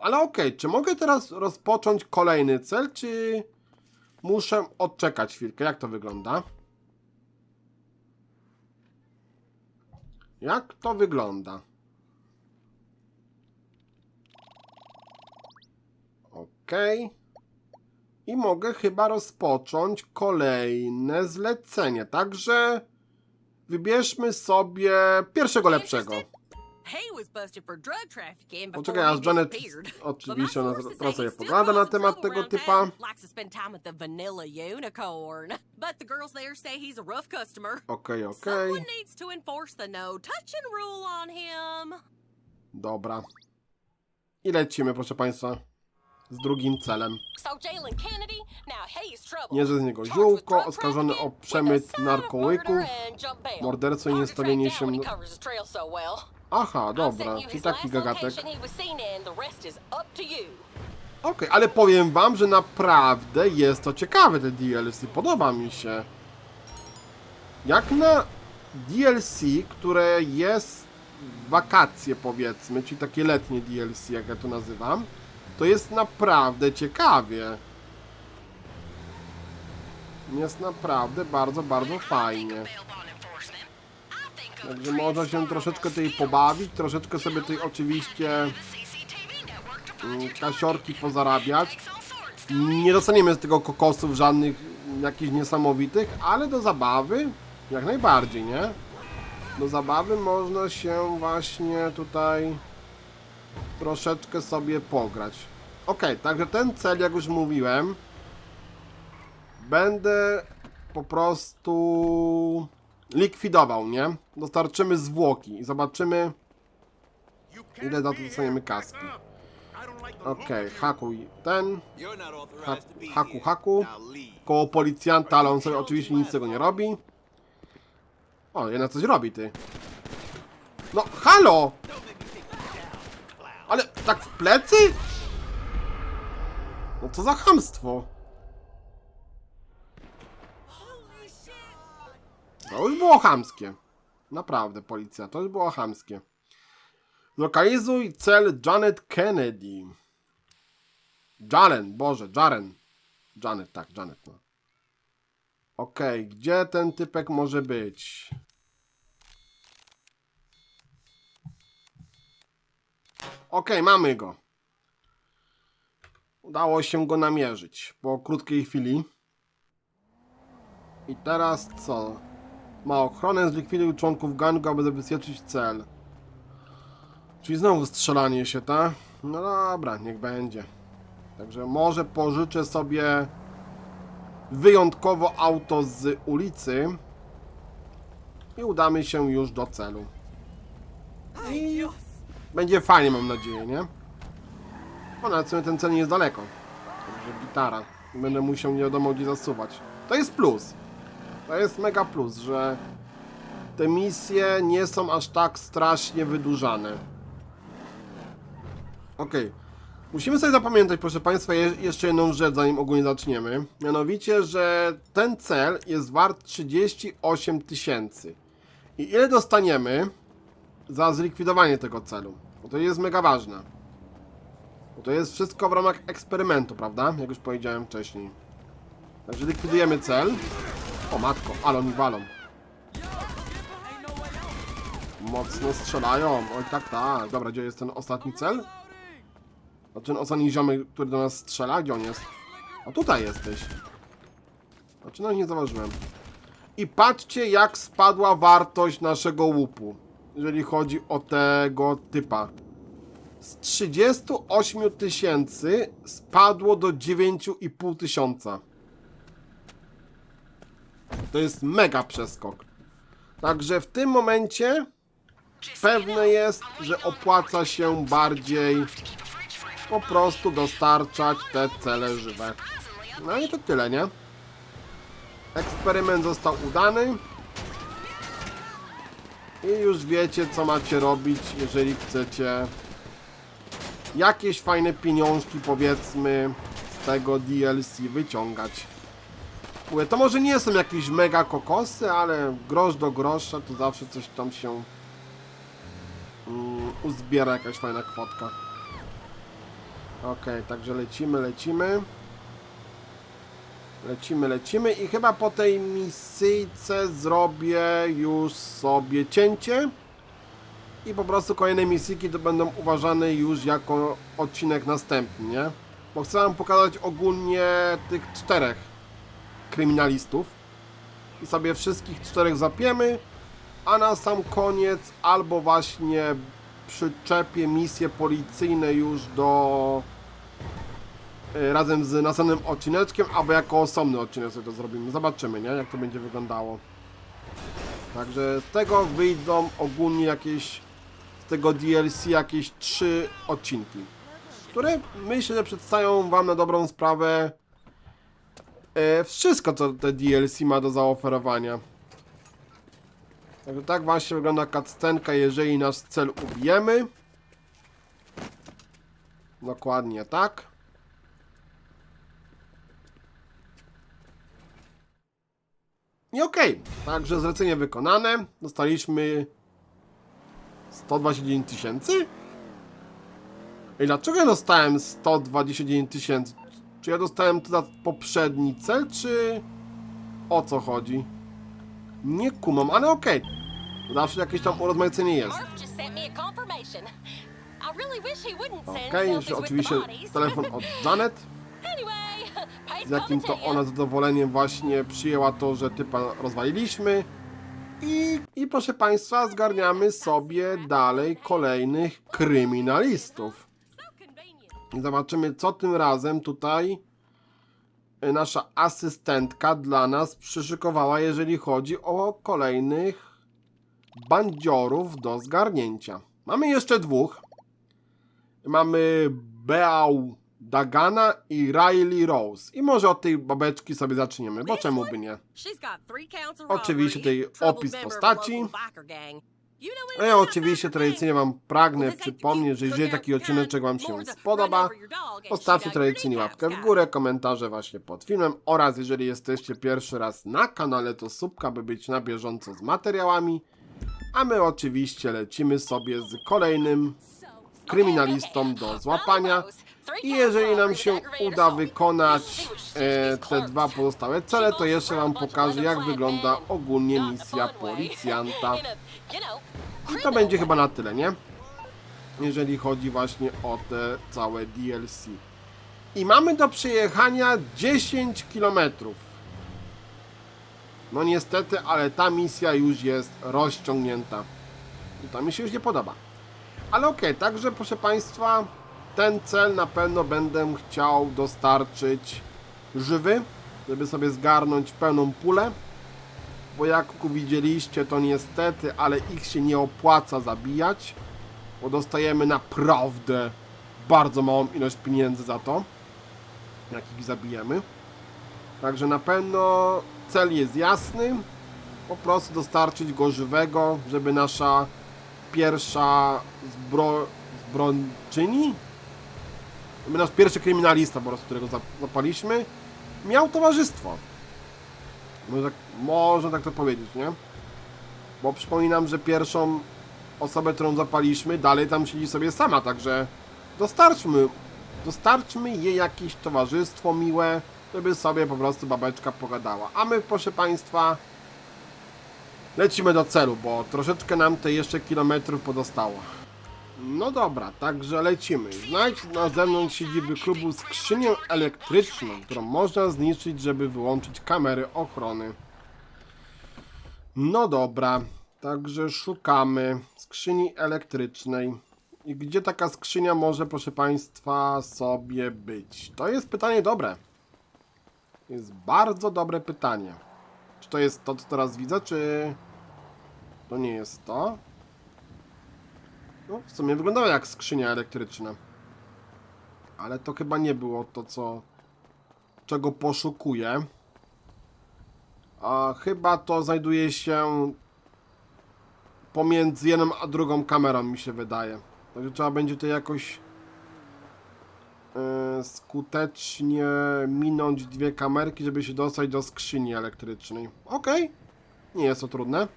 Ale okej, czy mogę teraz rozpocząć kolejny cel, czy muszę odczekać chwilkę? Jak to wygląda? Jak to wygląda? Okej. I mogę chyba rozpocząć kolejne zlecenie. Także wybierzmy sobie pierwszego lepszego. Poczekaj, he aż Janet oczywiście sobie he still pogląda na temat tego typa. Okej, okej. The no. Dobra. I lecimy, proszę Państwa, z drugim celem. Bierze z niego ziółko, oskarżony o przemyt narkołyków, morderstwo i niestawienie się... when Aha, dobra, czyli taki gagatek. Okej, ale powiem Wam, że naprawdę jest to ciekawe te DLC, podoba mi się. Jak na DLC, które jest wakacje powiedzmy, czyli takie letnie DLC, jak ja to nazywam, to jest naprawdę ciekawie. Jest naprawdę bardzo, bardzo fajnie. Także można się troszeczkę tutaj pobawić, troszeczkę sobie tutaj oczywiście mm, kasiorki pozarabiać. Nie dostaniemy z tego kokosów żadnych jakichś niesamowitych, ale do zabawy jak najbardziej, nie? Do zabawy można się właśnie tutaj troszeczkę sobie pograć. Ok, także ten cel, jak już mówiłem, będę po prostu likwidował, nie? Dostarczymy zwłoki i zobaczymy, ile za to dostaniemy kaski. Okej, hakuj ten, ha haku, haku, koło policjanta, ale on sobie oczywiście nic z tego nie robi. O, jednak coś robi, ty. No, halo! Ale tak w plecy? No co za chamstwo. To już było chamskie. Naprawdę, policja, to już było chamskie. Lokalizuj cel Janet Kennedy. Jaren, Boże, Jaren. Janet, tak, Janet, no. Okej, gdzie ten typek może być? Okej, mamy go. Udało się go namierzyć po krótkiej chwili. I teraz co? Ma ochronę, zlikwiduj członków gangu, aby zabezpieczyć cel. Czyli znowu strzelanie się, tak? No dobra, niech będzie. Także może pożyczę sobie wyjątkowo auto z ulicy i udamy się już do celu. I będzie fajnie, mam nadzieję, nie? No nawet w ten cel nie jest daleko. Także gitara. Będę musiał nie wiadomo gdzie zasuwać. To jest plus. To jest mega plus, że te misje nie są aż tak strasznie wydłużane. Okej. Musimy sobie zapamiętać, proszę Państwa, je jeszcze jedną rzecz, zanim ogólnie zaczniemy. Mianowicie, że ten cel jest wart 38 tysięcy. I ile dostaniemy za zlikwidowanie tego celu? Bo to jest mega ważne. Bo to jest wszystko w ramach eksperymentu, prawda? Jak już powiedziałem wcześniej. Także likwidujemy cel. O matko, ale oni walą. Mocno strzelają. Oj, tak, tak. Dobra, gdzie jest ten ostatni cel? A ten ostatni ziomek, który do nas strzela? Gdzie on jest? O, tutaj jesteś. Znaczy, no nie zauważyłem. I patrzcie, jak spadła wartość naszego łupu. Jeżeli chodzi o tego typa. Z 38 tysięcy spadło do 9,5 tysiąca. To jest mega przeskok. Także w tym momencie pewne jest, że opłaca się bardziej po prostu dostarczać te cele żywe. No i to tyle, nie? Eksperyment został udany. I już wiecie, co macie robić, jeżeli chcecie jakieś fajne pieniążki, powiedzmy, z tego DLC wyciągać. To może nie są jakieś mega kokosy, ale grosz do grosza to zawsze coś tam się mm, uzbiera, jakaś fajna kwotka. Okej, także lecimy, lecimy. Lecimy, lecimy i chyba po tej misyjce zrobię już sobie cięcie. I po prostu kolejne misyjki to będą uważane już jako odcinek następny, nie? Bo chcę wam pokazać ogólnie tych czterech kryminalistów. I sobie wszystkich czterech zapiemy, a na sam koniec albo właśnie przyczepię misje policyjne już do y, razem z następnym odcineczkiem, albo jako osobny odcinek sobie to zrobimy. Zobaczymy, nie? Jak to będzie wyglądało. Także z tego wyjdą ogólnie jakieś z tego DLC jakieś trzy odcinki, które myślę, że przedstawią wam na dobrą sprawę e, wszystko, co te DLC ma do zaoferowania. Także tak właśnie wygląda cutscenka, jeżeli nasz cel ubijemy. Dokładnie tak. I okej, także zlecenie wykonane. Dostaliśmy 129 tysięcy? I dlaczego ja dostałem 129 tysięcy? Czy ja dostałem to za poprzedni cel, czy o co chodzi? Nie kumam, ale okej. Zawsze jakieś tam urozmaicenie jest. Okej, selfies jeszcze oczywiście telefon od Janet, z jakim to ona zadowoleniem właśnie przyjęła to, że typa rozwaliliśmy. I, I proszę Państwa, zgarniamy sobie dalej kolejnych kryminalistów. Zobaczymy, co tym razem tutaj y, nasza asystentka dla nas przyszykowała, jeżeli chodzi o kolejnych bandziorów do zgarnięcia. Mamy jeszcze dwóch. Mamy Beau Dagana i Riley Rose. I może od tej babeczki sobie zaczniemy, bo czemu by nie? Oczywiście tutaj opis postaci. No ja oczywiście tradycyjnie? Wam pragnę przypomnieć, że jeżeli taki odcineczek Wam się spodoba, Postawcie tradycyjnie łapkę w górę, komentarze właśnie pod filmem oraz jeżeli jesteście pierwszy raz na kanale, to subka, by być na bieżąco z materiałami. A my oczywiście lecimy sobie z kolejnym kryminalistą do złapania. I jeżeli nam się uda wykonać e, te dwa pozostałe cele, to jeszcze Wam pokażę jak wygląda ogólnie misja policjanta. I to będzie chyba na tyle, nie? Jeżeli chodzi właśnie o te całe DLC. I mamy do przejechania 10 km. No niestety, ale ta misja już jest rozciągnięta. I to mi się już nie podoba. Ale okej, także proszę Państwa, ten cel na pewno będę chciał dostarczyć żywy, żeby sobie zgarnąć pełną pulę. Bo jak widzieliście, to niestety, ale ich się nie opłaca zabijać, bo dostajemy naprawdę bardzo małą ilość pieniędzy za to, jak ich zabijemy. Także na pewno cel jest jasny, po prostu dostarczyć go żywego, żeby nasza pierwsza zbro... zbrodczyni, żeby nasz pierwszy kryminalista po prostu, którego zap- zapaliśmy, miał towarzystwo. Może tak, można tak to powiedzieć, nie? Bo przypominam, że pierwszą osobę, którą zapaliśmy, dalej tam siedzi sobie sama, także dostarczmy, dostarczmy jej jakieś towarzystwo miłe, żeby sobie po prostu babeczka pogadała. A my, proszę Państwa, lecimy do celu, bo troszeczkę nam te jeszcze kilometrów pozostało. No dobra, także lecimy. Znajdź na zewnątrz siedziby klubu skrzynię elektryczną, którą można zniszczyć, żeby wyłączyć kamery ochrony. No dobra, także szukamy skrzyni elektrycznej. I gdzie taka skrzynia może, proszę Państwa, sobie być? To jest pytanie dobre. Jest bardzo dobre pytanie. Czy to jest to, co teraz widzę, czy to nie jest to? No, w sumie wyglądało jak skrzynia elektryczna. Ale to chyba nie było to, co... czego poszukuję. A chyba to znajduje się pomiędzy jedną a drugą kamerą, mi się wydaje. Także trzeba będzie to jakoś e, skutecznie minąć dwie kamerki, żeby się dostać do skrzyni elektrycznej. Okej, nie jest to trudne.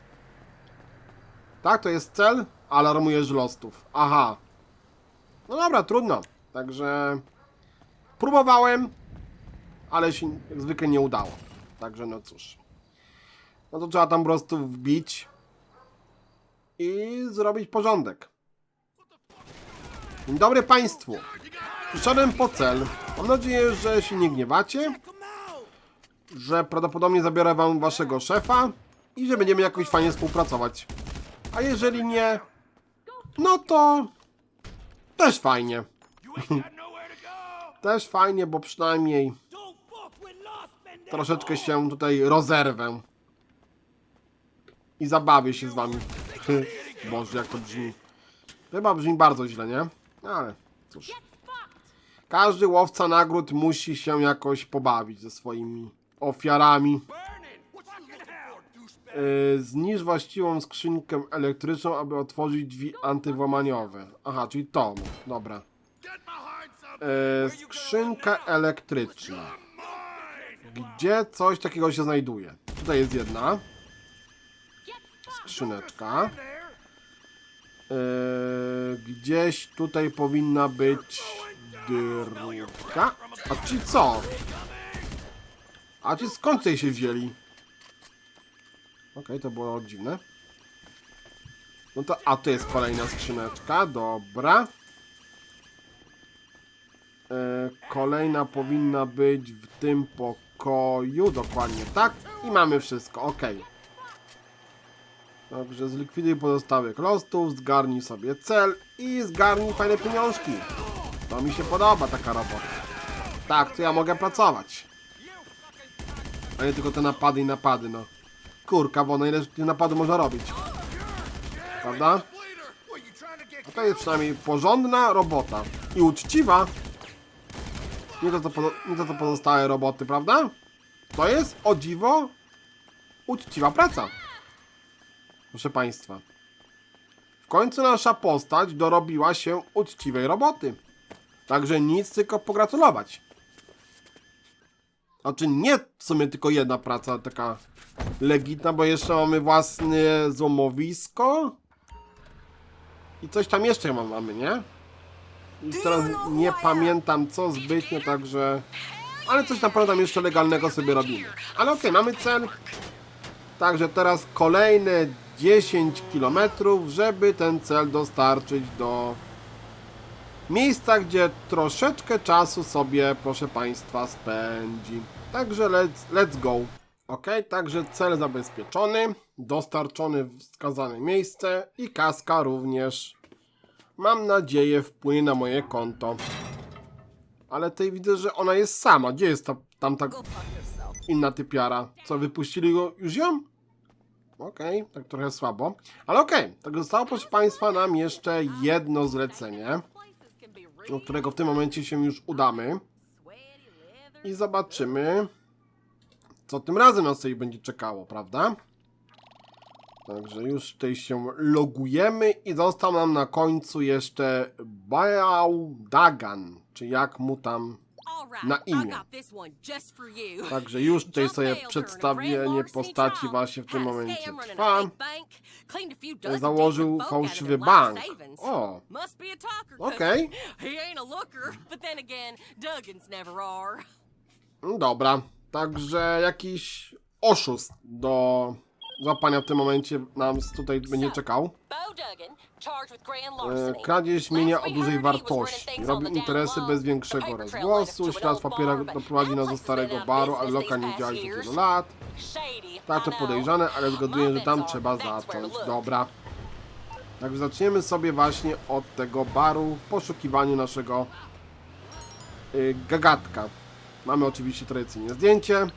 Tak, to jest cel. Alarmujesz lostów. Aha. No dobra, trudno. Także próbowałem, ale się jak zwykle nie udało. Także no cóż. No to trzeba tam po prostu wbić i zrobić porządek. Dzień dobry Państwu. Przyszedłem po cel. Mam nadzieję, że się nie gniewacie, że prawdopodobnie zabiorę Wam Waszego szefa i że będziemy jakoś fajnie współpracować. A jeżeli nie, no to też fajnie. też fajnie, bo przynajmniej troszeczkę się tutaj rozerwę. I zabawię się z wami. Boże, jak to brzmi. Chyba brzmi bardzo źle, nie? Ale cóż. Każdy łowca nagród musi się jakoś pobawić ze swoimi ofiarami. Yy, zniż właściwą skrzynkę elektryczną, aby otworzyć drzwi antywłamaniowe. Aha, czyli to. Dobra. Yy, skrzynka elektryczna. Gdzie coś takiego się znajduje? Tutaj jest jedna. Skrzyneczka. Yy, gdzieś tutaj powinna być druga. A ci co? A ci skąd tutaj się wzięli? Okej, to było dziwne. No to, a tu jest kolejna skrzyneczka, dobra. E, kolejna powinna być w tym pokoju, dokładnie tak. I mamy wszystko, ok. Dobrze, zlikwiduj pozostałych lostów, zgarnij sobie cel i zgarnij fajne pieniążki. To mi się podoba taka robota. Tak, to ja mogę pracować. A nie tylko te napady i napady, no. Kurka, bo ile tych napadów można robić? Prawda? A to jest przynajmniej porządna robota. I uczciwa. Nie to, pozo- nie to, co pozostałe roboty, prawda? To jest, o dziwo, uczciwa praca. Proszę Państwa. W końcu nasza postać dorobiła się uczciwej roboty. Także nic, tylko pogratulować. Znaczy nie w sumie tylko jedna praca taka legitna, bo jeszcze mamy własne złomowisko. I coś tam jeszcze ma- mamy, nie? I teraz nie pamiętam co zbytnio, także... Ale coś tam pamiętam jeszcze legalnego sobie robimy. Ale okej, mamy cel. Także teraz kolejne 10 km, żeby ten cel dostarczyć do miejsca, gdzie troszeczkę czasu sobie, proszę Państwa, spędzi. Także let's, let's go. Ok, także cel zabezpieczony, dostarczony w wskazane miejsce i kaska również, mam nadzieję, wpłynie na moje konto. Ale tutaj widzę, że ona jest sama. Gdzie jest ta, tamta inna typiara? Co, wypuścili go już ją? Okej, tak trochę słabo. Ale okej, tak zostało proszę Państwa nam jeszcze jedno zlecenie, do którego w tym momencie się już udamy. I zobaczymy, co tym razem nas tutaj będzie czekało, prawda? Także już tutaj się logujemy i został nam na końcu jeszcze Beaudagan, czy jak mu tam na imię. Także już tutaj sobie przedstawienie postaci właśnie w tym momencie trwa. Założył fałszywy bank. O, okej. No Dobra, także jakiś oszust do złapania w tym momencie nam tutaj będzie czekał. E. Kradzież mienia o dużej wartości. Robi interesy bez większego rozgłosu. Ślad papierach bar, doprowadzi nas do starego baru, ale lokal nie działa już od wielu lat. Tak to podejrzane, ale zgaduję, że tam trzeba zacząć. Dobra. Także zaczniemy sobie właśnie od tego baru w poszukiwaniu naszego y, gagatka. Mamy oczywiście tradycyjnie zdjęcie.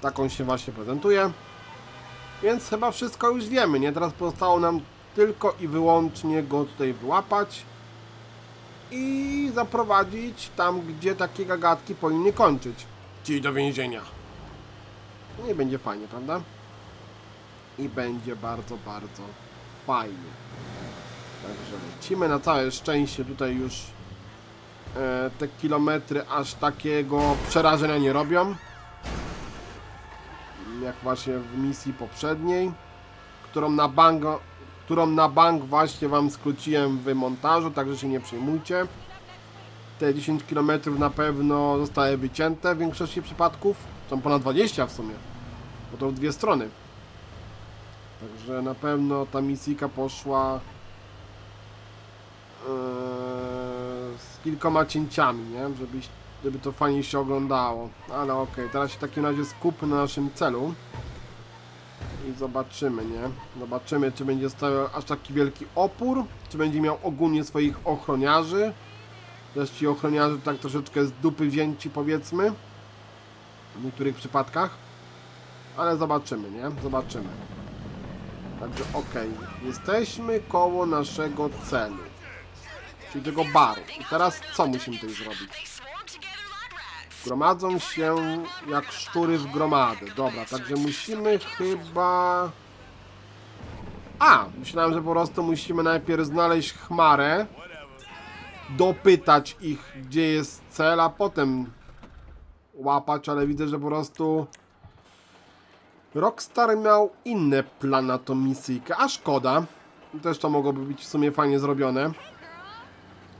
Taką się właśnie prezentuje. Więc chyba wszystko już wiemy, nie? Teraz pozostało nam tylko i wyłącznie go tutaj wyłapać i zaprowadzić tam, gdzie takie gagatki powinny kończyć. Czyli do więzienia. No i będzie fajnie, prawda? I będzie bardzo, bardzo fajnie. Także lecimy na całe szczęście tutaj już te kilometry aż takiego przerażenia nie robią. Jak właśnie w misji poprzedniej, którą na bank, którą na bank właśnie wam skróciłem w montażu, także się nie przejmujcie. te 10 km na pewno zostały wycięte w większości przypadków. Są ponad 20 w sumie, bo to w dwie strony. Także na pewno ta misyjka poszła z kilkoma cięciami, nie? Żeby, żeby to fajnie się oglądało. Ale okej, teraz się w takim razie skupmy na naszym celu. I zobaczymy, nie? Zobaczymy, czy będzie stawiał aż taki wielki opór, czy będzie miał ogólnie swoich ochroniarzy. Też ci ochroniarze tak troszeczkę z dupy wzięci, powiedzmy. W niektórych przypadkach. Ale zobaczymy, nie? Zobaczymy. Także okej, jesteśmy koło naszego celu. Czyli tego baru. I teraz co musimy tutaj zrobić? Gromadzą się jak szczury w gromady. Dobra, także musimy chyba... A, myślałem, że po prostu musimy najpierw znaleźć chmarę, dopytać ich, gdzie jest cel, a potem łapać, ale widzę, że po prostu Rockstar miał inne plany na tą misyjkę, a szkoda. Też to mogłoby być w sumie fajnie zrobione.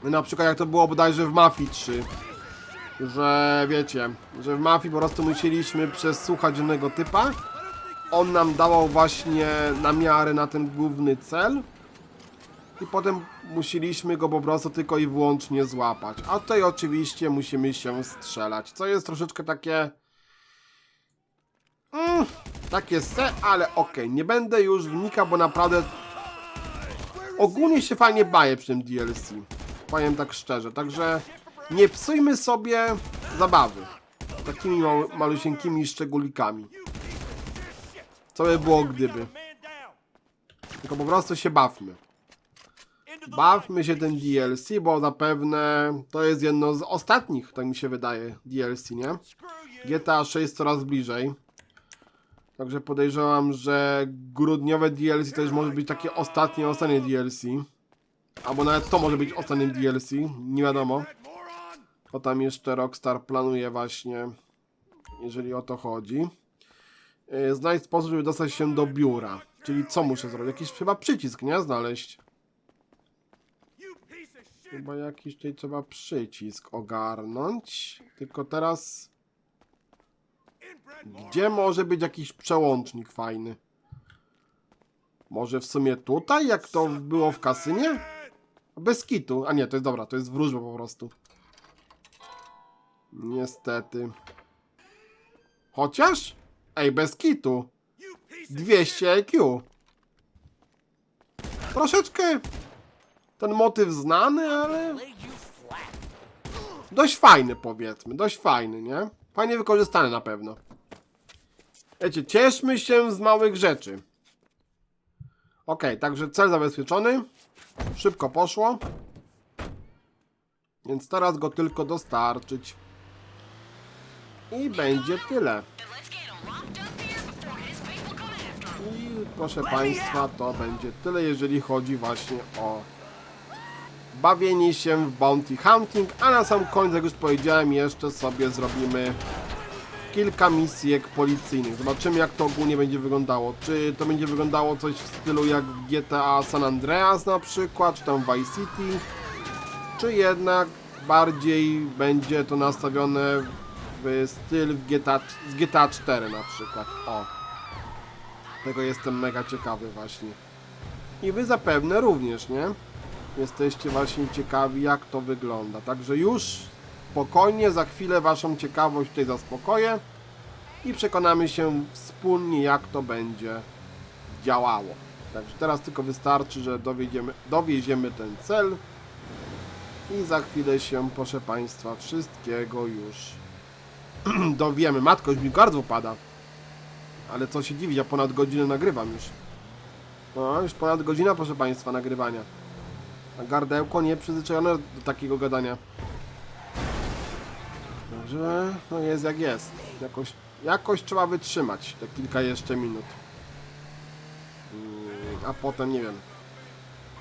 Na przykład jak to było bodajże w Mafii 3 że wiecie, że w mafii po prostu musieliśmy przesłuchać jednego typa. On nam dawał właśnie namiary na ten główny cel. I potem musieliśmy go po prostu tylko i wyłącznie złapać. A tutaj oczywiście musimy się strzelać, co jest troszeczkę takie... Mm, takie se, ale okej, nie będę już wnikał, bo naprawdę ogólnie się fajnie baję przy tym DLC. Powiem tak szczerze, także nie psujmy sobie zabawy takimi mał, malusieńkimi szczególikami. Co by było gdyby? Tylko po prostu się bawmy. Bawmy się tym DLC, bo zapewne to jest jedno z ostatnich, tak mi się wydaje, DLC, nie? GTA 6 coraz bliżej. Także podejrzewam, że grudniowe DLC już może być takie ostatnie, ostatnie DLC. Albo nawet to może być ostatnie DLC, nie wiadomo. Bo tam jeszcze Rockstar planuje właśnie, jeżeli o to chodzi. Yy, Znajdź sposób, żeby dostać się do biura. Czyli co muszę zrobić? Jakiś chyba przycisk, nie? Znaleźć. Chyba jakiś tutaj trzeba przycisk ogarnąć. Tylko teraz... Gdzie może być jakiś przełącznik fajny? Może w sumie tutaj, jak to było w kasynie? Bez kitu. A nie, to jest dobra, to jest wróżba po prostu. Niestety. Chociaż? Ej, bez kitu. 200 IQ. Troszeczkę ten motyw znany, ale dość fajny powiedzmy, dość fajny, nie? Fajnie wykorzystany na pewno. Wiecie, cieszmy się z małych rzeczy. Okej, także cel zabezpieczony. Szybko poszło. Więc teraz go tylko dostarczyć. I będzie tyle. I proszę Państwa, to będzie tyle, jeżeli chodzi właśnie o bawienie się w Bounty Hunting, a na sam koniec, jak już powiedziałem, jeszcze sobie zrobimy kilka misjek policyjnych. Zobaczymy, jak to ogólnie będzie wyglądało. Czy to będzie wyglądało coś w stylu jak GTA San Andreas na przykład, czy tam Vice City, czy jednak bardziej będzie to nastawione w styl w GTA, z GTA 4 na przykład. O. Tego jestem mega ciekawy właśnie. I wy zapewne również, nie? Jesteście właśnie ciekawi jak to wygląda. Także już spokojnie, za chwilę waszą ciekawość tutaj zaspokoję i przekonamy się wspólnie jak to będzie działało. Także teraz tylko wystarczy, że dowiedziemy, dowieziemy ten cel i za chwilę się, proszę Państwa, wszystkiego już dowiemy. Matko, już mi gardło pada. Ale co się dziwić, ja ponad godzinę nagrywam już. No, już ponad godzina, proszę Państwa, nagrywania. A gardełko nie przyzwyczajone do takiego gadania. Także, no jest jak jest. Jakoś, jakoś trzeba wytrzymać te kilka jeszcze minut. Mm, A potem, nie wiem,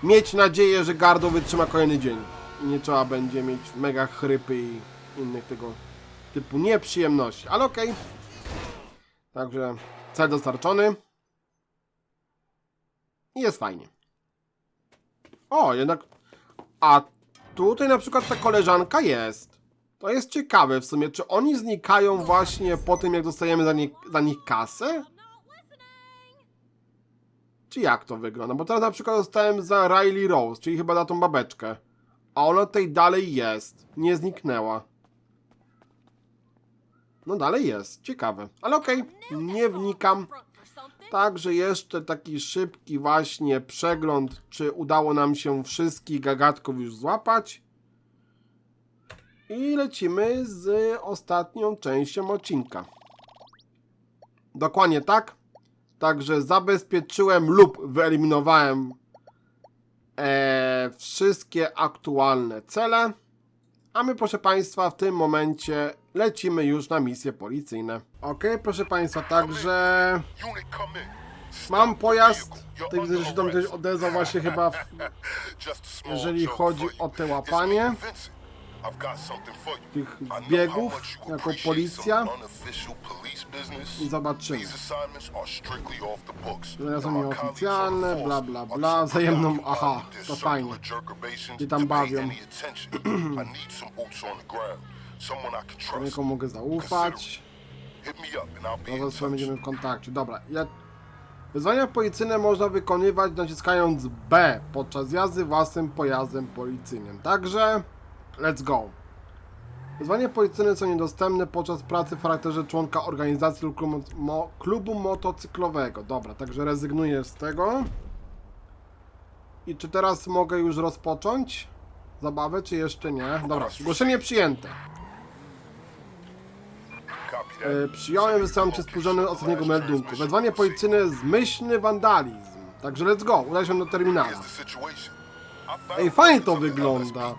mieć nadzieję, że gardło wytrzyma kolejny dzień. I nie trzeba będzie mieć mega chrypy i innych tego typu nieprzyjemności. Ale okej. Także cel dostarczony. I jest fajnie. O, jednak... A tutaj na przykład ta koleżanka jest. To jest ciekawe w sumie, czy oni znikają właśnie po tym, jak dostajemy za, nie, za nich kasę? Czy jak to wygląda? Bo teraz na przykład dostałem za Riley Rose, czyli chyba za tą babeczkę. A ona tutaj dalej jest. Nie zniknęła. No dalej jest. Ciekawe. Ale okej, nie wnikam. Także jeszcze taki szybki właśnie przegląd, czy udało nam się wszystkich gagatków już złapać. I lecimy z ostatnią częścią odcinka. Dokładnie tak. Także zabezpieczyłem lub wyeliminowałem e, wszystkie aktualne cele. A my, proszę Państwa, w tym momencie lecimy już na misje policyjne. Ok, proszę Państwa, także mam pojazd. Tutaj widzę, że się tam ktoś odezwał właśnie chyba, w, jeżeli chodzi o te łapanie tych you jako policja. I zobaczymy. One są nieoficjalne, bla, bla, bla, wzajemną- aha, to fajnie. I tam bawią. Komu mogę zaufać. No to będziemy w kontakcie. Dobra, ja... Wyzwania policyjne można wykonywać naciskając B podczas jazdy własnym pojazdem policyjnym. Także, let's go. Wyzwania policyjne są niedostępne podczas pracy w charakterze członka organizacji lub klubu, mo, klubu motocyklowego. Dobra, także rezygnuję z tego. I czy teraz mogę już rozpocząć zabawę, czy jeszcze nie? Dobra, zgłoszenie przyjęte. E, przyjąłem, wysyłam cię spóźniony ostatniego meldunku. Wezwanie policyjne zmyślny wandalizm. Także let's go, udaj się do terminala. Ej, fajnie to wygląda.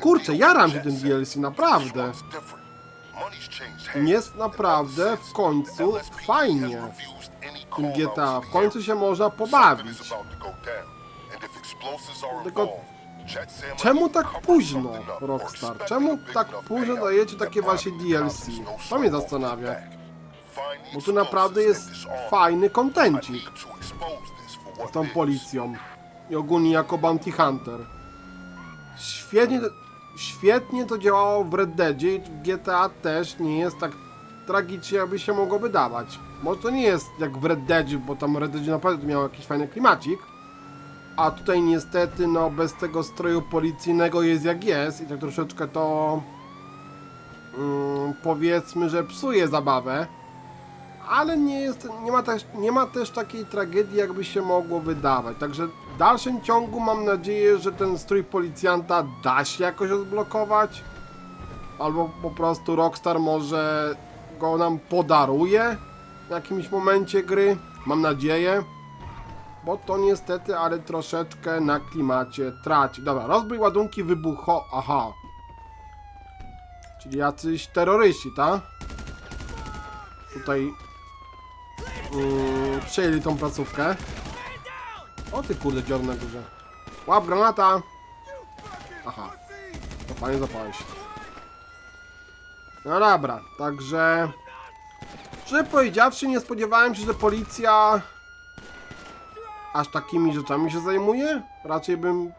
Kurczę, jaram się tym DLC, naprawdę. Jest naprawdę w końcu fajnie. call-outs GTA. W końcu się można pobawić. Tylko Czemu tak późno, Rockstar? Czemu tak późno dajecie takie właśnie DLC? To mnie zastanawia. Bo tu naprawdę jest fajny kontencik z tą policją. I ogólnie jako bounty hunter. Świetnie, świetnie to działało w Red Deadzie i w GTA też nie jest tak tragicznie, jakby się mogło wydawać. Może to nie jest jak w Red Deadzie, bo tam Red Deadzie naprawdę miał jakiś fajny klimacik. A tutaj niestety, no bez tego stroju policyjnego jest jak jest i tak troszeczkę to mm, powiedzmy, że psuje zabawę. Ale nie jest, nie ma, też, nie ma też takiej tragedii, jakby się mogło wydawać. Także w dalszym ciągu mam nadzieję, że ten strój policjanta da się jakoś odblokować. Albo po prostu Rockstar może go nam podaruje w jakimś momencie gry. Mam nadzieję. Bo to niestety, ale troszeczkę na klimacie traci. Dobra, rozbój ładunki wybucho... Aha. Czyli jacyś terroryści, tak? Tutaj yy, przejęli tą placówkę. O ty kurde dzior na górze. Łap granata! Aha. To fajnie zapałeś. No dobra, także... Szczerze powiedziawszy, nie spodziewałem się, że policja aż takimi rzeczami się zajmuje. Raczej bym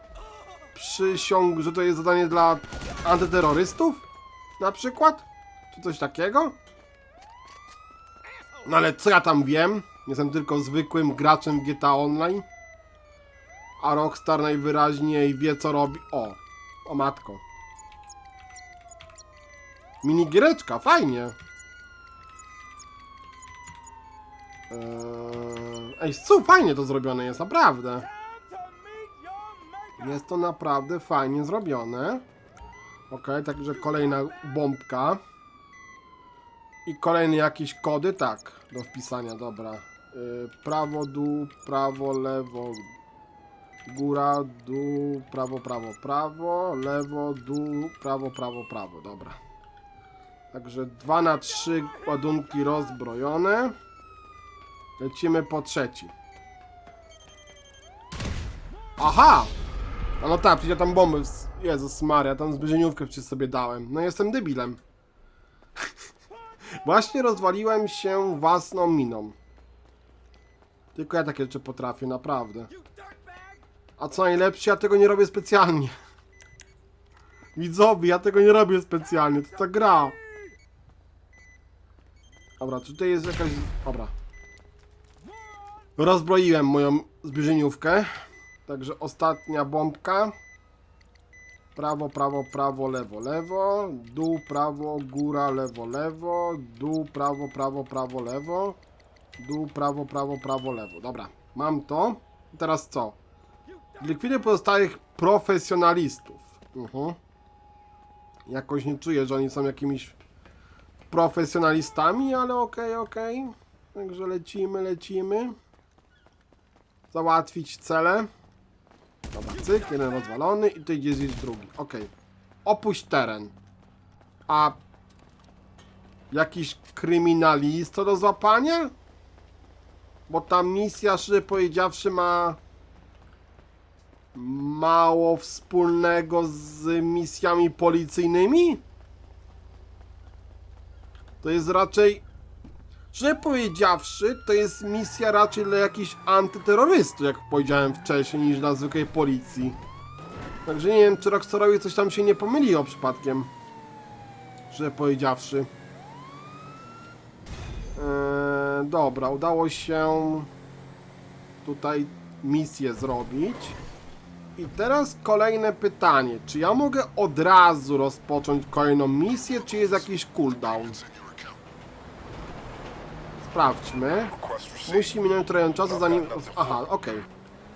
przysiągł, że to jest zadanie dla antyterrorystów, na przykład. Czy coś takiego. No ale co ja tam wiem? Jestem tylko zwykłym graczem GTA Online. A Rockstar najwyraźniej wie co robi. O, o matko. Minigiereczka, fajnie. Eee, Ej, co fajnie to zrobione jest, naprawdę. Jest to naprawdę fajnie zrobione. Ok, także kolejna bombka. I kolejne jakieś kody, tak, do wpisania, dobra. Yy, prawo, dół, prawo, lewo, góra, dół, prawo, prawo, prawo, lewo, dół, prawo, prawo, prawo, dobra. Także 2 na 3 ładunki rozbrojone. Lecimy po trzeci. Aha! A no tak, przecież ja tam bomby, Jezus Maria, tam zbliżeniówkę przecież sobie dałem. No jestem debilem. Właśnie rozwaliłem się własną miną. Tylko ja takie rzeczy potrafię, naprawdę. A co najlepsze, ja tego nie robię specjalnie. Widzowie, ja tego nie robię specjalnie, to ta gra. Dobra, czy tutaj jest jakaś... Dobra. Rozbroiłem moją zbliżeniówkę. Także ostatnia bombka. Prawo, prawo, prawo, lewo, lewo. Dół, prawo, góra, lewo, lewo. Dół, prawo, prawo, prawo, lewo. Dół, prawo, prawo, prawo, lewo. Dobra, mam to. Teraz co? Likwiduj pozostałych profesjonalistów. Mhm. Jakoś nie czuję, że oni są jakimiś profesjonalistami, ale okej, okej. Także lecimy, lecimy. Załatwić cele. Dobra, cyk, jeden rozwalony i tutaj gdzieś jest drugi. Okej. Opuść teren. A jakiś kryminalista do złapania? Bo ta misja, szczerze powiedziawszy, ma mało wspólnego z misjami policyjnymi? To jest raczej, szczerze powiedziawszy, to jest misja raczej dla jakichś antyterrorystów, jak powiedziałem wcześniej, niż dla zwykłej policji. Także nie wiem, czy Rockstarowi coś tam się nie pomyliło przypadkiem. Szczerze powiedziawszy. Eee, dobra, udało się tutaj misję zrobić. I teraz kolejne pytanie. Czy ja mogę od razu rozpocząć kolejną misję, czy jest jakiś cooldown? Sprawdźmy. Musi minąć trochę czasu zanim... Aha, okej.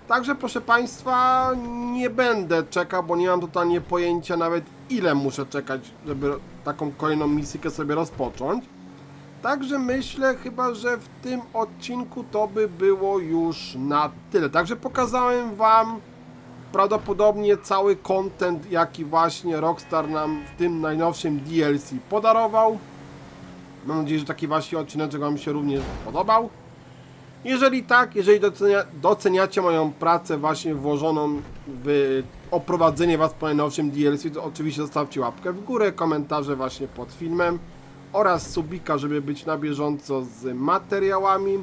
Także proszę Państwa, nie będę czekał, bo nie mam totalnie pojęcia nawet ile muszę czekać, żeby taką kolejną misję sobie rozpocząć. Także myślę chyba, że w tym odcinku to by było już na tyle. Także pokazałem Wam prawdopodobnie cały content, jaki właśnie Rockstar nam w tym najnowszym DLC podarował. Mam nadzieję, że taki właśnie odcinek Wam się również podobał. Jeżeli tak, jeżeli docenia, doceniacie moją pracę właśnie włożoną w oprowadzenie Was po najnowszym DLC, to oczywiście zostawcie łapkę w górę, komentarze właśnie pod filmem oraz subika, żeby być na bieżąco z materiałami.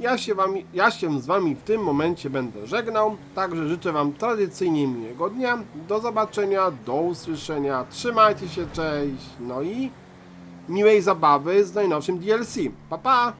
Ja się, wami, ja się z Wami w tym momencie będę żegnał, także życzę Wam tradycyjnie miłego dnia, do zobaczenia, do usłyszenia, trzymajcie się, cześć, no i miłej zabawy z najnowszym DLC. Pa, pa!